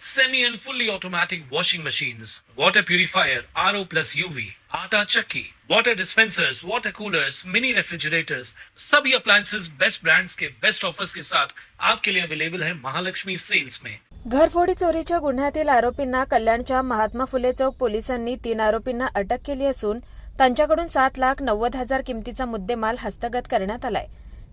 semi and fully automatic washing machines, water purifier, RO plus UV, आटा चक्की, water dispensers, water coolers, mini refrigerators, सभी appliances. Best brands के best offers के साथ आपके लिए अवेलेबल है महालक्ष्मी सेल्स में घरफोडी चोरीच्या गुन्ह्यातील आरोपींना कल्याणच्या महात्मा फुले चौक पोलिसांनी तीन आरोपींना अटक केली असून त्यांच्याकडून सात लाख नव्वद हजार किमतीचा मुद्देमाल हस्तगत करण्यात आलाय.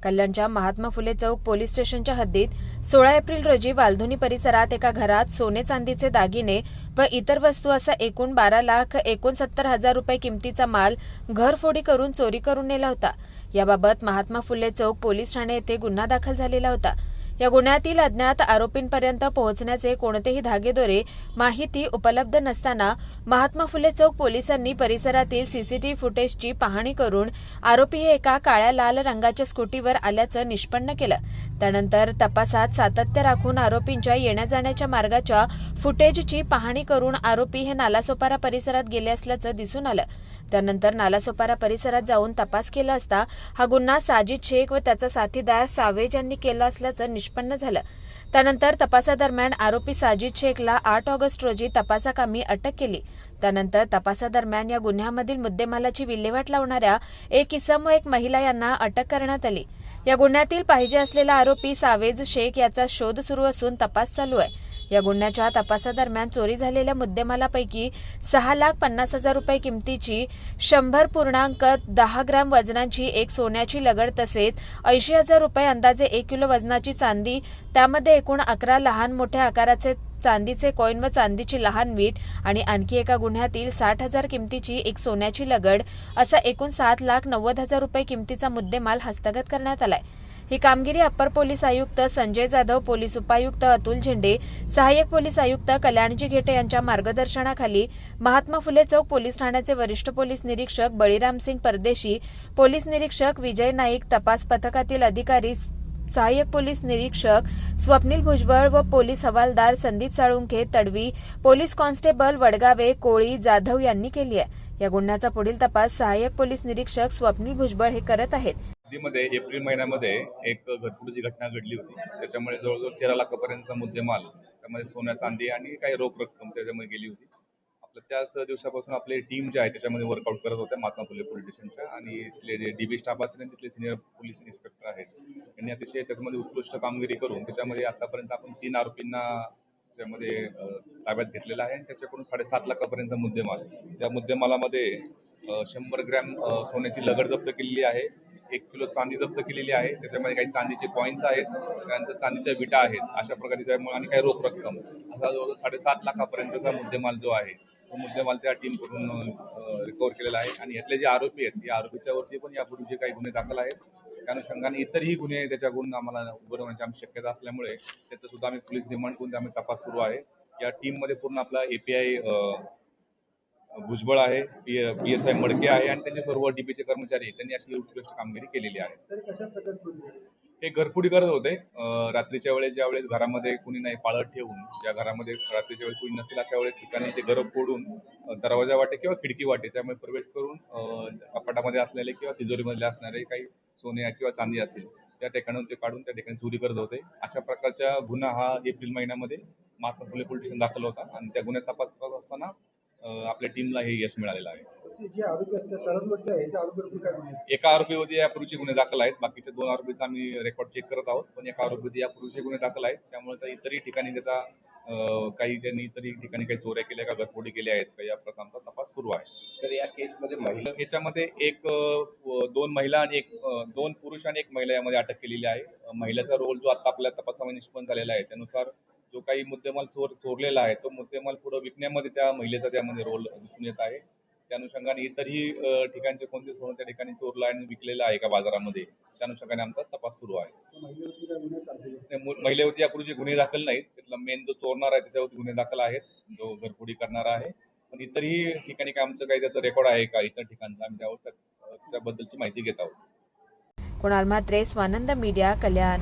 कल्याणच्या महात्मा फुले चौक पोलीस स्टेशनच्या हद्दीत सोळा एप्रिल रोजी वालधुनी परिसरात एका घरात सोने चांदीचे दागिने व इतर वस्तू असा एकूण बारा लाख एकोणसत्तर हजार रुपये किमतीचा माल घरफोडी करून चोरी करून नेला होता. याबाबत महात्मा फुले चौक पोलीस ठाणे येथे गुन्हा दाखल झालेला होता. या गुन्ह्यातील अज्ञात आरोपींपर्यंत पोहोचण्याचे कोणतेही धागेदोरे माहिती उपलब्ध नसताना महात्मा फुले चौक पोलिसांनी परिसरातील सीसीटीव्ही फुटेजची पाहणी करून आरोपी हे एका काळ्या लाल रंगाच्या स्कूटीवर आल्याचं निष्पन्न केलं. त्यानंतर तपासात सातत्य राखून आरोपींच्या येण्या जाण्याच्या मार्गाच्या फुटेजची पाहणी करून आरोपी हे नालासोपारा परिसरात गेले असल्याचं दिसून आलं. त्यानंतर नालासोपारा परिसरात जाऊन तपास केला असता हा गुन्हा साजिद शेख व त्याचा साथीदार सावेज यांनी केला असल्याचं निष्पन्न झालं. त्यानंतर तपासादरम्यान आरोपी साजिद शेखला आठ ऑगस्ट रोजी तपासाकामी अटक केली. त्यानंतर तपासादरम्यान या गुन्ह्यामधील मुद्देमालाची विल्हेवाट लावणाऱ्या एक इसम व एक महिला यांना अटक करण्यात आली. या गुन्ह्यातील पाहिजे असलेला आरोपी सावेज शेख याचा शोध सुरू असून तपास चालू आहे. या गुन्ह्याच्या तपासादरम्यान चोरी झालेल्या मुद्देमालापैकी सहा लाख पन्नास हजार रुपये किमतीची शंभर पूर्णांक दहा ग्रॅम वजनाची एक सोन्याची लगड तसेच ऐंशी हजार रुपये अंदाजे एक किलो वजनाची चांदी त्यामध्ये एकूण अकरा लहान मोठ्या आकाराचे चांदीचे कॉईन व चांदीची लहान वीट आणि आणखी एका गुन्ह्यातील साठ हजार किमतीची एक सोन्याची लगड असा एकूण सात लाख नव्वद हजार रुपये किमतीचा मुद्देमाल हस्तगत करण्यात आलाय. ही कामगिरी अप्पर पोलीस आयुक्त संजय जाधव पोलीस उपायुक्त अतुल झेंडे सहाय्यक पोलीस आयुक्त कल्याणजी घेटे यांच्या मार्गदर्शनाखाली महात्मा फुले चौक पोलीस ठाण्याचे वरिष्ठ पोलीस निरीक्षक बळीराम सिंग परदेशी पोलीस निरीक्षक विजय नाईक तपास पथकातील अधिकारी सहाय्यक पोलीस निरीक्षक स्वप्नील भुजबळ व पोलीस हवालदार संदीप साळुंखे तडवी पोलीस कॉन्स्टेबल वडगावे कोळी जाधव यांनी केली आहे. या गुन्ह्याचा पुढील तपास सहाय्यक पोलीस निरीक्षक स्वप्नील भुजबळ हे करत आहेत. दिल्लीमध्ये एप्रिल महिन्यामध्ये एक घरफोडीची घटना घडली होती. त्याच्यामुळे जवळजवळ तेरा लाखापर्यंतचा मुद्देमाल त्यामध्ये सोन्या चांदी आणि काही रोख रक्कम त्याच्यामध्ये गेली होती. आपलं त्याच दिवसापासून आपली टीम जी आहे त्याच्यामध्ये वर्कआउट करत होत्या महात्मा फुले पोलीस स्टेशनच्या आणि तिथले जे डी बी स्टाफ असेल आणि तिथले सिनियर पोलीस इन्स्पेक्टर आहेत. यांनी अतिशय त्याच्यामध्ये उत्कृष्ट कामगिरी करून त्याच्यामध्ये आतापर्यंत आपण तीन आरोपींना त्याच्यामध्ये ताब्यात घेतलेला आहे आणि त्याच्याकडून साडेसात लाखापर्यंत मुद्देमाल. त्या मुद्देमालामध्ये शंभर ग्रॅम सोन्याची लगड जप्त केलेली आहे. एक किलो चांदी जप्त केलेली आहे. त्याच्यामध्ये काही चांदीचे कॉईन्स आहेत. त्यानंतर चांदीच्या विटा आहेत. अशा प्रकारे त्यामुळे आणि काही रोख रक्कम. असा जवळजवळ साडेसात लाखापर्यंतचा मुद्देमाल जो आहे तो मुद्देमाल त्या टीमकडून रिकवर केलेला आहे. आणि यातले जे आरोपी आहेत या आरोपीच्या वरती पण यापूर्वी जे काही गुन्हे दाखल आहेत त्या अनुषंगाने इतरही गुन्हे त्याच्याकडून आम्हाला उघडवण्याची आमची शक्यता असल्यामुळे त्याचा सुद्धा आम्ही पोलीस रिमांड करून आम्ही तपास सुरू आहे. या टीममध्ये पूर्ण आपला एपीआय भुजबळ आहे पी पी एस आय मडके आहे आणि त्यांचे सर्व डीपीचे कर्मचारी. त्यांनी अशी उत्कृष्ट कामगिरी केलेली आहे. हे घरफोडी करत होते रात्रीच्या वेळेस ज्या वेळेस घरामध्ये कुणी नाही पाळत ठेवून ज्या घरामध्ये रात्रीच्या वेळेस कुणी नसेल अशा वेळेस ठिकाणी ते घर फोडून दरवाजा वाटे किंवा खिडकी वाटे त्यामुळे प्रवेश करून कपाटामध्ये असलेले किंवा तिजोरीमधले असणारे काही सोने किंवा चांदी असेल त्या ठिकाणाहून ते काढून त्या ठिकाणी चोरी करत होते. अशा प्रकारचा गुन्हा हा एप्रिल महिन्यामध्ये महात्मा फुले पोलीस स्टेशन दाखल होता आणि त्या गुन्ह्यात तपास करत असताना आपल्या टीमला हे यश मिळालेलं आहे? एका आरोपीवरती यापूर्वीचे गुन्हे दाखल आहेत. बाकीच्या दोन आरोपीचा आम्ही रेकॉर्ड चेक करत आहोत. पण एका आरोपीवरती यापूर्वीचे गुन्हे दाखल आहेत. त्यामुळे त्या इतरही ठिकाणी त्याचा काही त्यांनी इतरही ठिकाणी काही चोऱ्या केल्या का घरफोडी केल्या आहेत का या प्रकारचा तपास सुरू आहे. तर या केसमध्ये महिला याच्यामध्ये एक दोन महिला आणि एक दोन पुरुष आणि एक महिला यामध्ये अटक केलेली आहे. महिलेचा रोल जो आता आपल्या तपासामध्ये निष्पन्न झालेला आहे त्यानुसार जो काही मुद्देमाल चोर चोरलेला आहे तो मुद्देमाल पुढे विकण्यामध्ये त्या महिलेचा त्यामध्ये रोल दिसून येत आहे. त्या अनुषंगाने इतरही ठिकाणचे कोणते सोनं त्या ठिकाणी चोरलं आणि विकलेलं आहे का बाजारामध्ये त्या अनुषंगाने आमचा तपास सुरू आहे. महिलेवरती काय गुन्हे दाखल नाही, यापूर्वीचे गुन्हे दाखल नाहीत. त्यातला मेन जो चोरणार आहे त्याच्यावरती गुन्हे दाखल आहेत. जो घरफोडी करणारा आहे. पण इतरही ठिकाणी काय आमचं काही त्याचं रेकॉर्ड आहे का? इतर ठिकाणचं आम्ही त्यावर त्याच्याबद्दलची माहिती घेत आहोत. कुणाल म्हात्रे स्वानंद मीडिया कल्याण.